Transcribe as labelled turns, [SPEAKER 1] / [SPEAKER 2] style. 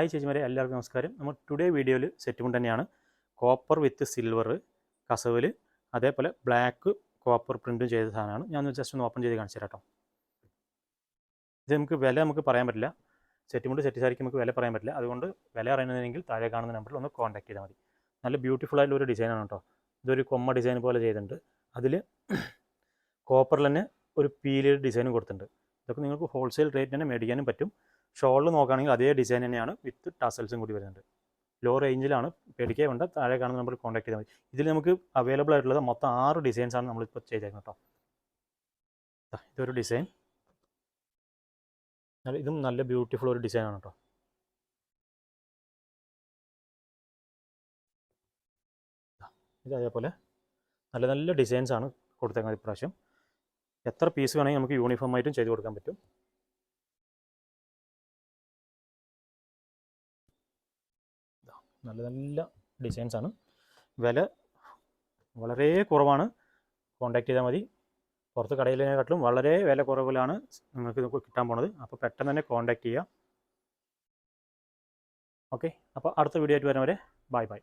[SPEAKER 1] Hi ചേച്ചിമാരെ എല്ലാവർക്കും നമസ്കാരം. നമ്മൾ ടുഡേ വീഡിയോയിൽ സെറ്റ് കൊണ്ട് തന്നെയാണ്. കോപ്പർ വിത്ത് സിൽവർ കസവിൽ അതേപോലെ ബ്ലാക്ക് കോപ്പർ പ്രിന്റും ചെയ്ത സാധനമാണ്. ഞാൻ ജസ്റ്റ് ഒന്ന് ഓപ്പൺ ചെയ്ത് കാണിച്ചു കേട്ടോ ഇത് നമുക്ക് വില നമുക്ക് പറയാൻ പറ്റില്ല. സെറ്റ് കൊണ്ട് സെറ്റ് സാരിക്ക് നമുക്ക് വില പറയാൻ പറ്റില്ല. അതുകൊണ്ട് വില അറിയുന്നതിനെങ്കിൽ താഴെ കാണുന്ന നമ്പറിൽ ഒന്ന് കോൺടാക്ട് ചെയ്താൽ മതി. നല്ല ബ്യൂട്ടിഫുൾ ആയിട്ടുള്ള ഒരു ഡിസൈനാണ് കേട്ടോ. ഇതൊരു കൊമ്മ ഡിസൈൻ പോലെ ചെയ്തിട്ടുണ്ട്. അതിൽ കോപ്പറിൽ തന്നെ ഒരു പീലിയർ ഡിസൈനും കൊടുത്തിട്ടുണ്ട്. ഇതൊക്കെ നിങ്ങൾക്ക് ഹോൾസെയിൽ റേറ്റ് തന്നെ മേടിക്കാനും പറ്റും. ഷോളിൽ നോക്കുകയാണെങ്കിൽ അതേ ഡിസൈൻ തന്നെയാണ് വിത്ത് ടാസൽസും കൂടി വരുന്നുണ്ട് ലോ റേഞ്ചിലാണ് പേടിക്കേ വേണ്ട. താഴെ കാണുന്ന നമ്പർ കോൺടാക്ട് ചെയ്താൽ മതി. ഇതിൽ നമുക്ക് അവൈലബിൾ ആയിട്ടുള്ളത് മൊത്തം ആറ് ഡിസൈൻസ് ആണ് നമ്മളിപ്പോൾ ചെയ്തേക്കുന്നത് കേട്ടോ ഇതൊരു ഡിസൈൻ ഇതും നല്ല ബ്യൂട്ടിഫുൾ ഒരു ഡിസൈനാണ് കേട്ടോ ഇത് അതേപോലെ നല്ല നല്ല ഡിസൈൻസ് ആണ് കൊടുത്തേക്കുന്നത് ഇപ്രാവശ്യം. എത്ര പീസ് വേണമെങ്കിൽ നമുക്ക് യൂണിഫോം ആയിട്ടും ചെയ്ത് കൊടുക്കാൻ പറ്റും. നല്ല നല്ല ഡിസൈൻസ് ആണ്. വില വളരെ കുറവാണ്. കോണ്ടാക്ട് ചെയ്താൽ മതി. പുറത്ത് കടയിലേക്കാട്ടിലും വളരെ വില കുറവിലാണ് നിങ്ങൾക്ക് കിട്ടാൻ പോണത്. അപ്പോൾ പെട്ടെന്ന് തന്നെ കോണ്ടാക്ട് ചെയ്യുക ഓക്കെ അപ്പോൾ അടുത്ത വീഡിയോ ആയിട്ട് വരുന്നവരെ ബൈ ബൈ